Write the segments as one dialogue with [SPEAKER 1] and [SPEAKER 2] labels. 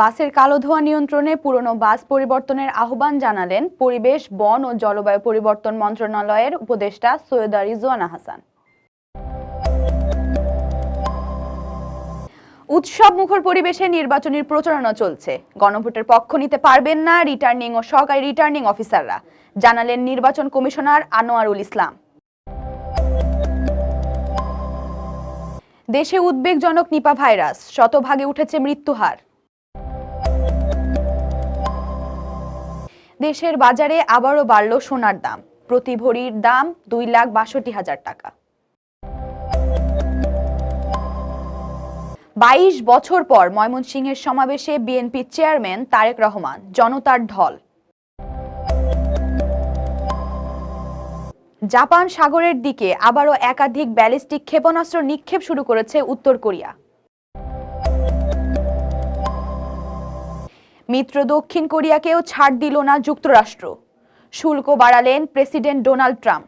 [SPEAKER 1] বাসের কালো ধোঁয়া নিয়ন্ত্রণে পুরনো বাস পরিবর্তনের আহ্বান জানালেন পরিবেশ, বন ও জলবায়ু পরিবর্তন মন্ত্রণালয়ের উপদেষ্টা সৈয়দা রিজওয়ানা হাসান। উৎসব মুখর পরিবেশে নির্বাচনের প্রচারণা চলছে। গণভোটের পক্ষ নিতে পারবেন না রিটার্নিং ও সহকারী রিটার্নিং অফিসাররা, জানালেন নির্বাচন কমিশনার আনোয়ারুল ইসলাম। দেশে উদ্বেগজনক নিপা ভাইরাস, শতভাগে উঠেছে মৃত্যুহার। দেশের বাজারে আবারও বাড়ল সোনার দাম। প্রতি ভরির দাম দুই লাখ বাষট্টি হাজার টাকা। বাইশ বছর পর ময়মনসিংহের সমাবেশে বিএনপি চেয়ারম্যান তারেক রহমান জনতার ঢল। জাপান সাগরের দিকে আবারও একাধিক ব্যালিস্টিক ক্ষেপণাস্ত্র নিক্ষেপ শুরু করেছে উত্তর কোরিয়া। মিত্র দক্ষিণ কোরিয়াকেও ছাড় দিল না যুক্তরাষ্ট্র। শুল্ক বাড়ালেন প্রেসিডেন্ট ডোনাল্ড ট্রাম্প।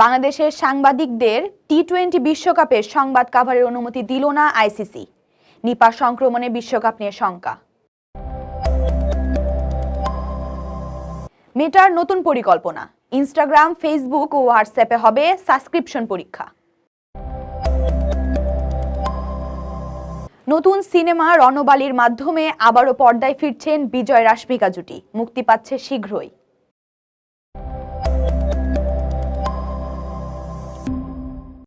[SPEAKER 1] বাংলাদেশের সাংবাদিকদের টি টোয়েন্টি বিশ্বকাপের সংবাদ কাভারের অনুমতি দিল না আইসিসি। নিপা সংক্রমণে বিশ্বকাপ নিয়ে শঙ্কা। মেটার নতুন পরিকল্পনা। ইনস্টাগ্রাম, ফেসবুক ও হোয়াটসঅ্যাপে হবে সাবস্ক্রিপশন পরীক্ষা। নতুন সিনেমা রণবালির মাধ্যমে আবারও পর্দায় ফিরছেন বিজয় রাশমিকা জুটি। মুক্তি পাচ্ছে শীঘ্রই।